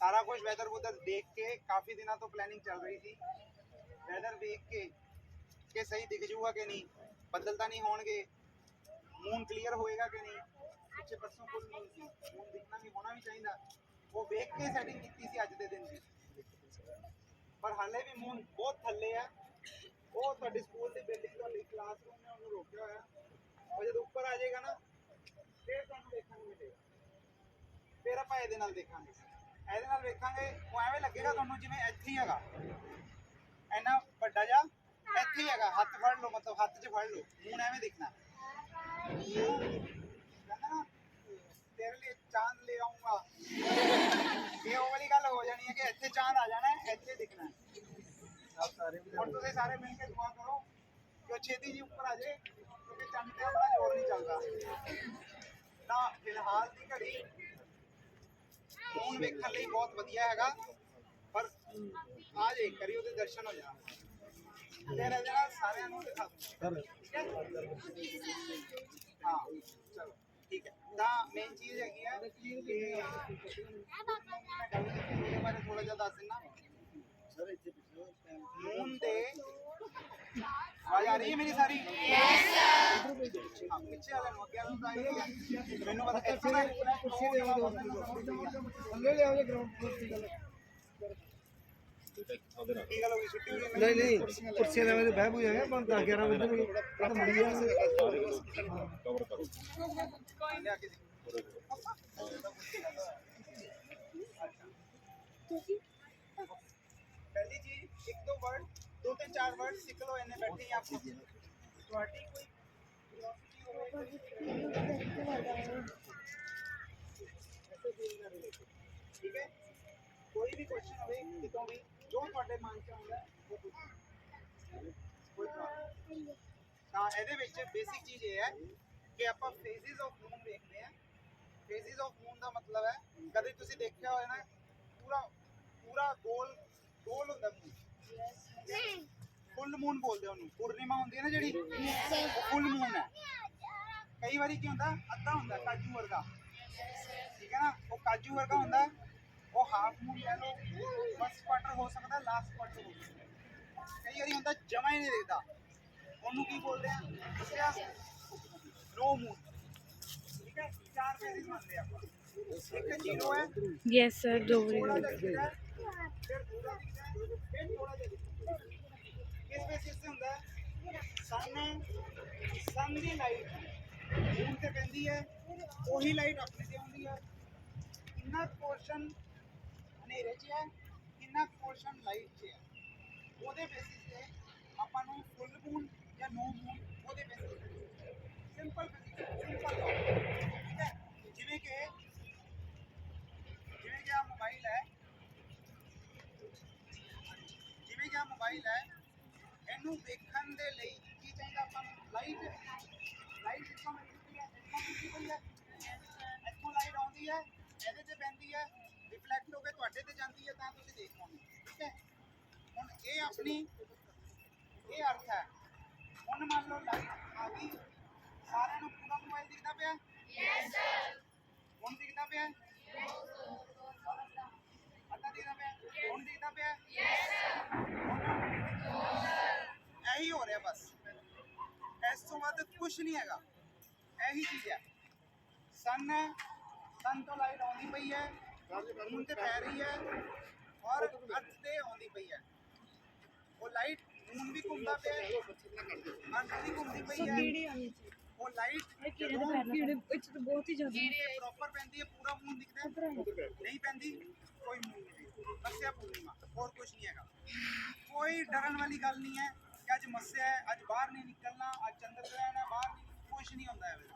ਸਾਰਾ ਕੁਝ ਵੈਦਰ ਵੁਦਰ ਦੇਖ ਕੇ ਕਾਫੀ ਦਿਨਾਂ ਤੋਂ ਪਲੈਨਿੰਗ ਚੱਲ ਰਹੀ ਸੀ। ਵੈਦਰ ਦੇਖ ਕੇ ਕਿ ਸਹੀ ਦਿਖ ਜੂਗਾ ਕਿ ਨਹੀਂ, ਬੱਦਲ ਤਾਂ ਨਹੀਂ ਹੋਣਗੇ। ਮੂਨ ਕਲੀਅਰ ਹੋਏਗਾ ਕਿ ਨਹੀਂ, ਪਿੱਛੇ ਪਰਸੋਂ ਫੁੱਲ ਮੂਨ ਸੀ। ਮੂਨ ਦਿਖਣਾ ਵੀ ਹੋਣਾ ਵੀ ਚਾਹੀਦਾ। ਉਹ ਵੇਖ ਕੇ ਸੈਟਿੰਗ ਕੀਤੀ ਸੀ ਅੱਜ ਦੇ ਦਿਨ ਦੀ। ਪਰ ਹਾਲੇ ਵੀ ਮੂਨ ਬਹੁਤ ਥੱਲੇ ਆ। ਉਹ ਤੁਹਾਡੇ ਸਕੂਲ ਦੀ ਬਿਲਡਿੰਗ ਤੁਹਾਡੀ ਕਲਾਸਰੂਮ ਨੇ ਉਹਨੂੰ ਰੋਕਿਆ ਹੋਇਆ। ਉਹ ਜਦੋਂ ਉੱਪਰ ਆ ਜਾਏਗਾ ਨਾ, ਫਿਰ ਤੁਹਾਨੂੰ ਦੇਖਣ ਨੂੰ ਮਿਲੇਗਾ। ਫਿਰ ਆਪਾਂ ਇਹਦੇ ਨਾਲ ਦੇਖਾਂਗੇ। ਇਹਦੇ ਨਾਲ ਵੇਖਾਂਗੇ, ਉਹ ਐਵੇਂ ਲੱਗੇਗਾ ਤੁਹਾਨੂੰ ਜਿਵੇਂ ਇੱਥੇ ਹੀ ਹੈਗਾ। ਇੰਨਾ ਵੱਡਾ ਜਿਹਾ ਇੱਥੇ ਹੀ ਹੈਗਾ, ਹੱਥ ਫੜ ਲਓ, ਮਤਲਬ ਹੱਥ 'ਚ ਫੜ ਲਓ ਮੂਨ ਐਵੇਂ ਦਿਖਣਾ। ਕਹਿੰਦਾ ਤੇਰੇ ਲਈ ਚਾਂਦ ਲੈ ਆਉਂਗਾ ਇਹ ਉਹ ਵਾਲੀ ਗੱਲ ਹੋ ਜਾਣੀ ਹੈ ਕਿ ਇੱਥੇ ਚਾਂਦ ਆ ਜਾਣਾ ਹੈ, ਇੱਥੇ ਦਿਖਣਾ ਹੈ। ਹੁਣ ਤੁਸੀਂ ਸਾਰੇ ਮਿਲ ਕੇ ਦੁਆ ਕਰੋ ਕਿ ਉਹ ਛੇਤੀ ਜੀ ਉੱਪਰ ਆ ਜਾਏ, ਕਿਉਂਕਿ ਚੰਦ ਤੇ ਆਪਣਾ ਜ਼ੋਰ ਨਹੀਂ ਚੱਲਦਾ। ਤਾਂ ਫਿਲਹਾਲ ਦੀ ਘੜੀ ਫੋਨ ਵੇਖਣ ਲਈ ਬਹੁਤ ਵਧੀਆ ਹੈਗਾ। ਪਰ ਆ ਜੇ ਕਰੀ ਉਹਦੇ ਦਰਸ਼ਨ ਹੋ ਜਾਣ। ਇਹਦੇ ਨਾਲ ਸਾਰਿਆਂ ਨੂੰ ਦਿਖਾ ਠੀਕ ਹੈ ਚਲੋ ਠੀਕ ਹੈ। ਤਾਂ ਮੇਨ ਚੀਜ਼ ਹੈਗੀ ਹੈ ਕਿ ਉਹਦੇ ਬਾਰੇ ਥੋੜਾ ਜਿਹਾ ਦੱਸ ਮੂਨ ਦੇ ਆ ਮੇਰੀ ਸਾਰੀ ਯੈਸ ਸਰ ਹਾਂ ਪਿੱਛੇ ਵਾਲੇ ਨੂੰ ਅੱਗੇ ਵਾਲੇ ਨੂੰ ਤਾਂ ਆਈ ਹੈ ਮੈਨੂੰ ਪਤਾ ਇੱਥੇ ਨਾ ਕੁਰਸੀ ਦੇ ਥੱਲੇ ਲਿਆਓ ਜੇ ਗਰਾਊਂਡ ਫਲੋਰ ਦੀ ਗੱਲ ਕੀ ਗੱਲ ਹੋ ਗਈ ਛੁੱਟੀ ਹੋਈ ਹੈ ਨਹੀਂ ਨਹੀਂ ਕੁਰਸੀਆਂ ਦੇ ਵਿੱਚ ਬਹਿ ਬੂਈ ਹੈਗਾ ਬੰਦ 11 ਵਜੇ ਨੂੰ ਇਹ ਤਾਂ ਮੁੜੀ ਆ ਲਿਆ ਕੇ ਦੇ। ਪਹਿਲੀ ਚੀਜ਼ ਇੱਕ ਦੋ ਵਰਡ ਦੋ ਤੇ ਚਾਰ ਵਰਡ ਸਿੱਖ ਲਓ ਇਹਨੇ ਬੈਠੇ ਹੀ ਆਪਾਂ ਤੁਹਾਡੀ ਕੋਈ curiosity ਹੋਵੇ ਠੀਕ ਹੈ ਕੋਈ ਵੀ ਕੁਐਸਚਨ ਹੋਵੇ ਕਿਤੋਂ ਵੀ ਜੋ ਤੁਹਾਡੇ ਮਨ ਚ ਆਉਂਦਾ ਹੈ, ਉਹ ਪੁੱਛੋ ਕੋਈ problem ਨਹੀਂ। ਤਾਂ ਇਹਦੇ ਵਿੱਚ ਬੇਸਿਕ ਚੀਜ਼ ਇਹ ਹੈ ਕਿ ਆਪਾਂ ਫੇਜ਼ਸ ਆਫ ਮੂਨ ਵੇਖਦੇ ਆ ਫੇਜ਼ਸ ਆਫ ਮੂਨ ਦਾ ਮਤਲਬ ਹੈ ਕਦੇ ਤੁਸੀਂ ਦੇਖਿਆ ਹੋਇਆ ਨਾ ਪੂਰਾ ਪੂਰਾ ਗੋਲ ਗੋਲ ਹੁੰਦਾ ਮੂਨ ਫੁੱਲ ਮੂਨ ਬੋਲਦੇ ਉਹਨੂੰ। ਪੂਰਨਿਮਾ ਹੁੰਦੀ ਹੈ ਨਾ ਜਿਹੜੀ? ਉਹ ਫੁੱਲ ਮੂਨ ਹੈ। ਕਈ ਵਾਰੀ ਕੀ ਹੁੰਦਾ? ਅੱਧਾ ਹੁੰਦਾ ਕਾਜੂ ਵਰਗਾ। ਠੀਕ ਹੈ ਨਾ? ਉਹ ਕਾਜੂ ਵਰਗਾ ਹੁੰਦਾ ਉਹ ਹਾਫ ਮੂਨ ਲੈ ਲਓ। ਫਸਟ ਕੁਆਟਰ ਹੋ ਸਕਦਾ ਲਾਸਟ ਕੁਆਟਰ ਹੋ ਸਕਦਾ। ਕਈ ਵਾਰੀ ਹੁੰਦਾ ਜਮਾ ਹੀ ਨਹੀਂ ਦਿਖਦਾ। ਉਹਨੂੰ ਕੀ ਬੋਲਦੇ ਆ? ਦੱਸਿਆ? No moon. ਠੀਕ ਹੈ? ਚਾਰ ਫੇਜ਼ਸ ਮੰਨਦੇ ਆਪਾਂ। ਇੱਕ ਜ਼ੀਰੋ ਹੈ। ਯੈਸ ਸਰ ਦੋ ਹੈ, ਫਿਰ ਥੋੜਾ ਦਿਖਦਾ ਹੈ, ਫਿਰ ਥੋੜਾ ਜਿਹਾ ਦਿਖਦਾ ਹੈ। ਕਿਸ ਬੇਸਿਸ ਤੇ ਹੁੰਦਾ? ਸਨ ਸਨ ਦੀ ਲਾਈਟ ਮੂਨ ਤੇ ਪੈਂਦੀ ਹੈ ਉਹੀ ਲਾਈਟ ਆਪਣੇ ਤੇ ਆਉਂਦੀ ਹੈ। ਕਿੰਨਾ ਪੋਰਸ਼ਨ ਹਨੇਰੇ 'ਚ ਹੈ ਕਿੰਨਾ ਪੋਰਸ਼ਨ ਲਾਈਟ 'ਚ ਹੈ। ਉਹਦੇ ਬੇਸਿਸ ਤੇ ਆਪਾਂ ਨੂੰ ਫੁੱਲ ਮੂਨ ਜਾਂ ਨੋ ਮੂਨ ਉਹਦੇ ਬੇਸਿਸ ਤੇ ਸਿੰਪਲ ਸਿੰਪਲ ਠੀਕ ਹੈ ਜਿਵੇਂ ਕਿ ਜਿਵੇਂ ਕਿ ਆ ਮੋਬਾਈਲ ਹੈ ਜਿਵੇਂ ਕਿ ਆ ਮੋਬਾਈਲ ਹੈ ਇਹਨੂੰ ਦੇਖਣ ਦੇ ਲਈ ਕੀ ਚਾਹੀਦਾ ਆਪਾਂ ਨੂੰ? ਲਾਈਟ ਲਾਈਟ ਇੱਥੋਂ ਮਿਲਦੀ ਹੈ? ਇੱਥੋਂ ਮਿਲਦੀ ਪਈ ਹੈ? ਇੱਥੋਂ ਲਾਈਟ ਆਉਂਦੀ ਹੈ ਇਹਦੇ ਤੇ ਪੈਂਦੀ ਹੈ ਰਿਫਲੈਕਟ ਹੋ ਕੇ ਤੁਹਾਡੇ ਤੇ ਜਾਂਦੀ ਹੈ ਤਾਂ ਤੁਸੀਂ ਦੇਖ ਪਾਉਂਦੇ ਠੀਕ ਹੈ? ਹੁਣ ਇਹ ਆਪਣੀ ਇਹ ਅਰਥ ਹੈ। ਹੁਣ ਮੰਨ ਲਓ ਲਾਈਟ ਆ ਗਈ ਸਾਰਿਆਂ ਨੂੰ ਪੂਰਾ ਮੋਬਾਈਲ ਦਿਖਦਾ ਪਿਆ? ਯੈਸ ਸਰ ਹੁਣ ਦਿਖਦਾ ਪਿਆ? ਅੱਧਾ ਦਿਖਦਾ ਪਿਆ? ਹੁਣ ਦਿਖਦਾ ਪਿਆ? ਇਹੀ ਹੋ ਰਿਹਾ ਬਸ ਇਸ ਤੋਂ ਵੱਧ ਕੁਝ ਨਹੀਂ ਹੈਗਾ ਇਹੀ ਚੀਜ਼ ਹੈ ਸਨ ਹੈ ਸਨ ਤੋਂ ਲਾਈਟ ਆਉਂਦੀ ਪਈ ਹੈ ਮੂਨ ਤੇ ਪੈ ਰਹੀ ਹੈ ਔਰ ਅਰਥ ਤੇ ਆਉਂਦੀ ਪਈ ਹੈ ਉਹ ਲਾਈਟ ਮੂਨ ਵੀ ਘੁੰਮਦਾ ਪਿਆ ਹੈ ਅਰਥ ਵੀ ਘੁੰਮਦੀ ਪਈ ਹੈ ਉਹ ਲਾਈਟ ਜਦੋਂ ਕੀੜੇ ਵਿੱਚ ਤਾਂ ਬਹੁਤ ਹੀ ਜ਼ਿਆਦਾ ਤੇ ਪ੍ਰੋਪਰ ਪੈਂਦੀ ਹੈ ਪੂਰਾ ਮੂਨ ਦਿਖਦਾ ਹੈ ਨਹੀਂ ਪੈਂਦੀ ਕੋਈ ਮੂਨ ਨਹੀਂ ਦਿਖਦਾ ਮੱਸਿਆ ਪੂਰਨਿਮਾ ਹੋਰ ਕੁਝ ਨਹੀਂ ਹੈਗਾ ਕੋਈ ਡਰਨ ਵਾਲੀ ਗੱਲ ਨਹੀਂ ਹੈ ਕਿ ਅੱਜ ਮੱਸਿਆ ਹੈ ਅੱਜ ਬਾਹਰ ਨਹੀਂ ਨਿਕਲਣਾ ਅੱਜ ਚੰਦਰ ਗ੍ਰਹਿਣ ਹੈ ਬਾਹਰ ਨਹੀਂ ਕੁਝ ਨਹੀਂ ਹੁੰਦਾ ਐਵੇਂ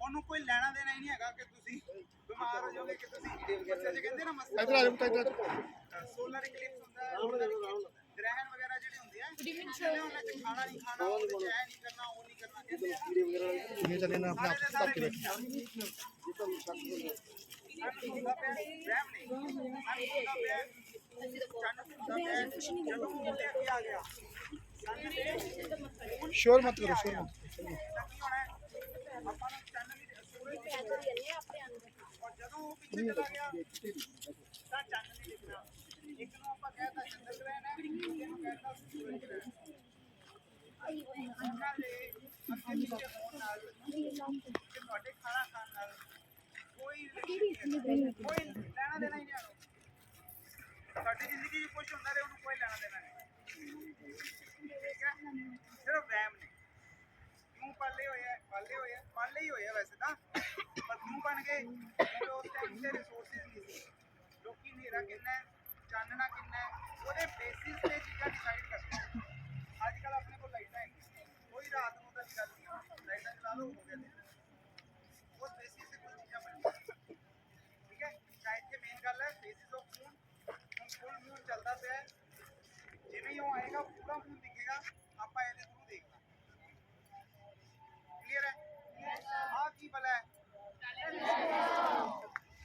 ਉਹਨੂੰ ਕੋਈ ਲੈਣਾ ਦੇਣਾ ਹੀ ਨਹੀਂ ਹੈਗਾ ਕਿ ਤੁਸੀਂ ਬਿਮਾਰ ਹੋ ਜਾਓਗੇ ਕਿ ਤੁਸੀਂ ਮੱਸਿਆ ਚ ਕਹਿੰਦੇ ਨਾ ਮੱਸਿਆ ਇਧਰ ਆ ਜਾਓ ਇੱਧਰ ਸੋਲਰ ਇਕਲਿਪਸ ਹੁੰਦਾ ਹੈ ਗ੍ਰਹਿਣ ਵਗੈਰਾ ਜਿਹੜੇ ਹੁੰਦੇ ਆ ਜਿਹੜੇ ਉਹਨਾਂ ਚ ਖਾਣਾ ਨਹੀਂ ਖਾਣਾ ਚ ਇਹ ਨਹੀਂ ਕਰਨਾ ਉਹ ਨਹੀਂ ਕਰਨਾ ਕਹਿੰਦੇ ਆ ਇਹ ਚੱਲੇ ਨਾ ਆਪਣੇ ਆਪ ਕਰਕੇ ਠੀਕ ਆ। ਚੰਨ ਹੁੰਦਾ ਪਿਆ, ਵਹਿਮ ਨਹੀਂ। ਚੰਨ ਹੁੰਦਾ ਪਿਆ, ਚੰਨ ਹੁੰਦਾ ਪਿਆ, ਜਦੋਂ ਅੱਗੇ ਆ ਗਿਆ। ਸ਼ੋਰ ਮਤ ਕਰੋ, ਸ਼ੋਰ ਮਤ ਸਾਡੀ ਜ਼ਿੰਦਗੀ 'ਚ ਕੁਝ ਹੁੰਦਾ ਰਹੇ, ਉਹਨੂੰ ਕੋਈ ਲੈਣਾ ਦੇਣਾ ਨਹੀਂ। ਪਾਲੇ ਹੋਏ ਆ ਪਾਲੇ ਹੋਏ ਆ ਪਾਲੇ ਹੀ ਹੋਏ ਆ ਵੈਸੇ ਤਾਂ ਪਰ ਕਿਉਂ ਬਣ ਗਏ ਕਿਉਂਕਿ ਉਸ ਟਾਈਮ ਤੇ ਰਿਸੋਰਸਿਸ ਨਹੀਂ ਸੀ ਲੋਕੀ ਹਨੇਰਾ ਕਿੰਨਾ ਹੈ ਚਾਨਣਾ ਕਿੰਨਾ ਹੈ ਉਹਦੇ ਬੇਸਿਸ ਤੇ ਚੀਜ਼ਾਂ ਡਿਸਾਈਡ ਕਰਦੇ ਆ ਅੱਜ ਕੱਲ ਆਪਣੇ ਕੋਲ ਲਾਈਟਾਂ ਹੈ ਕੋਈ ਰਾਤ ਨੂੰ ਤਾਂ ਗੱਲ ਨਹੀਂ ਲਾਈਟਾਂ ਚਲਾ ਲਓ ਹੋ ਗਿਆ ਦਿਨ। ਉਸ ਬੇਸਿਸ ਤੇ ਕੁਝ ਚੀਜ਼ਾਂ ਬਣਦੀਆਂ ਠੀਕ ਹੈ ਤਾਂ ਇੱਥੇ ਮੇਨ ਗੱਲ ਹੈ ਬੇਸਿਸ ਆਫ ਮੂਨ ਹੁਣ ਫੁੱਲ ਮੂਨ ਚੱਲਦਾ ਪਿਆ ਹੈ ਜਿਵੇਂ ਹੀ ਉਹ ਆਏਗਾ ਪੂਰਾ ਮੂਨ ਦਿਖੇਗਾ ਆਪਾਂ ਇਹਦੇ ਥਰੂ ਦੇਖਣਾ ਕਲੀਅਰ ਹੈ ਆ ਕੀ ਬਲਾ ਹੈ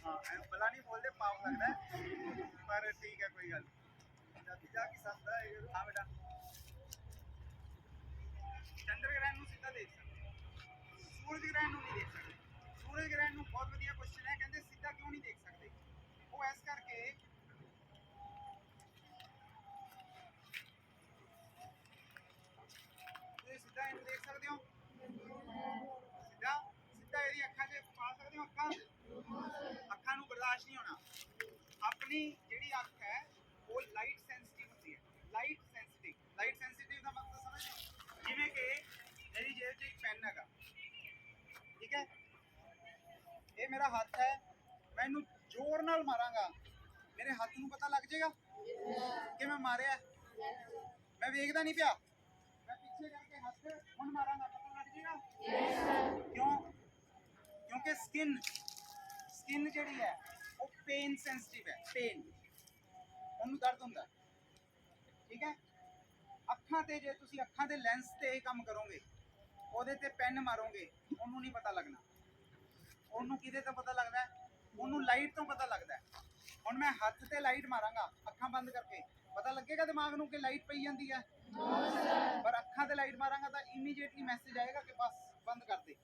ਹਾਂ ਐਂ ਬਲਾ ਨਹੀਂ ਬੋਲਦੇ ਪਾਪ ਲੱਗਦਾ ਹੈ। ਪਰ ਠੀਕ ਹੈ ਕੋਈ ਗੱਲ ਨਹੀਂ ਜਦ ਜਾ ਕੇ ਸੰਦਾ ਹੈ ਹਾਂ ਬੇਟਾ ਚੰਦਰ ਗ੍ਰਹਿਣ ਨੂੰ ਸਿੱਧਾ ਦੇਖ ਸਕਦੇ ਹੋ। ਸੂਰਜ ਗ੍ਰਹਿਣ ਨੂੰ ਨਹੀਂ ਦੇਖ ਸਕਦੇ ਸੂਰਜ ਗ੍ਰਹਿਣ ਨੂੰ ਬਹੁਤ ਵਧੀਆ ਕੁਐਸਚਨ ਹੈ ਕਹਿੰਦੇ ਸਿੱਧਾ ਕਿਉਂ ਨਹੀਂ ਦੇਖ ਸਕਦੇ ਉਹ ਇਸ ਕਰਕੇ ਤੁਸੀਂ ਸਿੱਧਾ ਇਹਨੂੰ ਦੇਖ ਸਕਦੇ ਹੋ ਅੱਖਾਂ ਨੂੰ ਬਰਦਾਸ਼ਤ ਨਹੀਂ ਹੋਣਾ। ਆਪਣੀ ਜਿਹੜੀ ਅੱਖ ਹੈ ਉਹ ਲਾਈਟ ਸੈਂਸਿਟਿਵ ਹੁੰਦੀ ਹੈ। ਲਾਈਟ ਸੈਂਸਿਟਿਵ ਲਾਈਟ ਸੈਂਸਿਟਿਵ ਦਾ ਮਤਲਬ ਸਮਝਦੇ ਜਿਵੇਂ ਕਿ ਮੇਰੀ ਜੇਬ 'ਚ ਇੱਕ ਪੈਨ ਹੈਗਾ। ਠੀਕ ਹੈ? ਇਹ ਮੇਰਾ ਹੱਥ ਹੈ। ਮੈਂ ਇਹਨੂੰ ਜ਼ੋਰ ਨਾਲ ਮਾਰਾਂਗਾ। ਮੇਰੇ ਹੱਥ ਨੂੰ ਪਤਾ ਲੱਗ ਜਾਏਗਾ ਕਿ ਮੈਂ ਮਾਰਿਆ। ਮੈਂ ਵੇਖਦਾ ਨਹੀਂ ਪਿਆ। ਮੈਂ ਪਿੱਛੇ ਕਰਕੇ ਹੱਥ ਹੁਣ ਮਾਰਾਂਗਾ। ਪਤਾ ਲੱਗ ਜਾਏਗਾ? ਕਿਉਂ? ਕਿਉਂਕਿ ਸਕਿਨ ਸਕਿਨ ਜਿਹੜੀ ਹੈ ਉਹ ਪੇਨ ਸੈਂਸਿਟਿਵ ਹੈ ਪੇਨ ਉਹਨੂੰ ਦਰਦ ਹੁੰਦਾ। ਠੀਕ ਹੈ? ਅੱਖਾਂ ਤੇ ਜੇ ਤੁਸੀਂ ਅੱਖਾਂ ਦੇ ਲੈਂਸ ਤੇ ਇਹ ਕੰਮ ਕਰੋਗੇ ਉਹਦੇ ਤੇ ਪੈਨ ਮਾਰੋਗੇ ਉਹਨੂੰ ਨਹੀਂ ਪਤਾ ਲੱਗਣਾ। ਉਹਨੂੰ ਕਿਹਦੇ ਤੋਂ ਪਤਾ ਲੱਗਦਾ ਉਹਨੂੰ ਲਾਈਟ ਤੋਂ ਪਤਾ ਲੱਗਦਾ ਹੁਣ ਮੈਂ ਹੱਥ ਤੇ ਲਾਈਟ ਮਾਰਾਂਗਾ ਅੱਖਾਂ ਬੰਦ ਕਰਕੇ। ਪਤਾ ਲੱਗੇਗਾ ਦਿਮਾਗ ਨੂੰ ਕਿ ਲਾਈਟ ਪਈ ਜਾਂਦੀ ਹੈ? ਪਰ ਅੱਖਾਂ ਤੇ ਲਾਈਟ ਮਾਰਾਂਗਾ ਤਾਂ ਇਮੀਡੀਏਟਲੀ ਮੈਸੇਜ ਆਏਗਾ ਕਿ ਬਸ ਬੰਦ ਕਰ ਦੇ।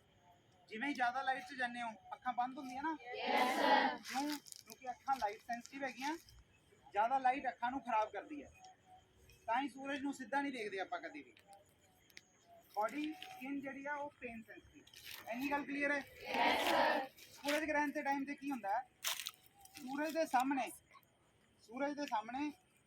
ਜਿਵੇਂ ਹੀ ਜ਼ਿਆਦਾ ਲਾਈਟ 'ਚ ਜਾਂਦੇ ਹੋ ਅੱਖਾਂ ਬੰਦ ਹੁੰਦੀਆਂ ਨਾ? ਕਿਉਂ? ਕਿਉਂਕਿ ਅੱਖਾਂ ਲਾਈਟ ਸੈਂਸਿਟਿਵ ਹੈਗੀਆਂ। ਜ਼ਿਆਦਾ ਲਾਈਟ ਅੱਖਾਂ ਨੂੰ ਖਰਾਬ ਕਰਦੀ ਹੈ। ਤਾਂ ਹੀ ਸੂਰਜ ਨੂੰ ਸਿੱਧਾ ਨਹੀਂ ਦੇਖਦੇ ਆਪਾਂ ਕਦੇ ਵੀ। ਬਾਡੀ ਸਕਿਨ ਜਿਹੜੀ ਆ ਉਹ ਪੇਨ ਸੈਂਸਿਟਿਵ ਐਨੀ ਗੱਲ ਕਲੀਅਰ ਹੈ? ਯੈਸ ਸਰ ਸੂਰਜ ਗ੍ਰਹਿਣ ਦੇ ਟਾਈਮ ਤੇ ਕੀ ਹੁੰਦਾ ਹੈ? ਸੂਰਜ ਦੇ ਸਾਹਮਣੇ ਸੂਰਜ ਦੇ ਸਾਹਮਣੇ